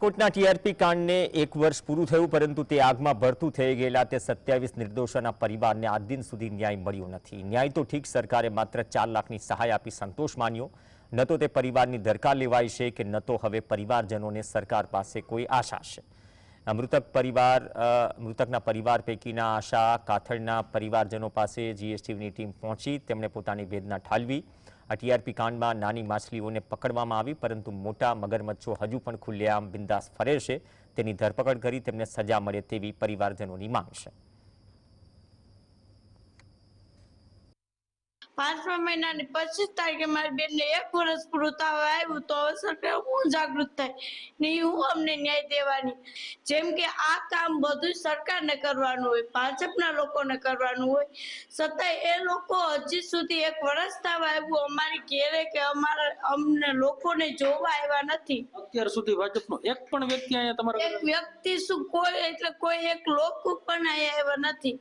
રાજકોટના ટીઆરપી કાંડને એક વર્ષ પૂરું થયું, પરંતુ તે આગમાં ભરતું થઈ ગયેલા તે સત્યાવીસ નિર્દોષોના પરિવારને આજ દિન સુધી ન્યાય મળ્યો નથી. ન્યાય તો ઠીક, સરકારે માત્ર ચાર લાખની સહાય આપી સંતોષ માન્યો. ન તો તે પરિવારની દરકાર લેવાય છે કે ન તો હવે પરિવારજનોને સરકાર પાસે કોઈ આશા છે. આ મૃતક પરિવાર મૃતકના પરિવાર પૈકીના આશા કાથડના પરિવારજનો પાસે જીએસટીની ટીમ પહોંચી, તેમણે પોતાની વેદના ઠાલવી. આ ટીઆરપી કાંડમાં નાની માછલીઓને પકડવામાં આવી, પરંતુ મોટા મગરમચ્છો હજુ પણ ખુલ્લેઆમ બિંદાસ ફરે છે. તેની ધરપકડ કરી તેમને સજા મળે તેવી પરિવારજનોની માંગ છે. પાંચમા મહિનાની પચીસ તારીખે મારી બેનને એક વર્ષ પૂરું થવા આવ્યું તો અવસર હું જાગૃત થાય ને હું અમને ન્યાય દેવાની. જેમ કે આ કામ બધું સરકારને કરવાનું હોય ભાજપના લોકોને કરવાનું હોય. છતાં એ લોકો હજી સુધી એક વર્ષ થવા આવ્યું અમારી ઘેરે કે અમારા અમને લોકોને જોવા આવ્યા નથી. અત્યાર સુધી ભાજપનો એક પણ વ્યક્તિ અહીંયા તમારા એક વ્યક્તિ શું કોઈ એટલે કોઈ એક લોકો પણ અહીંયા આવ્યા નથી.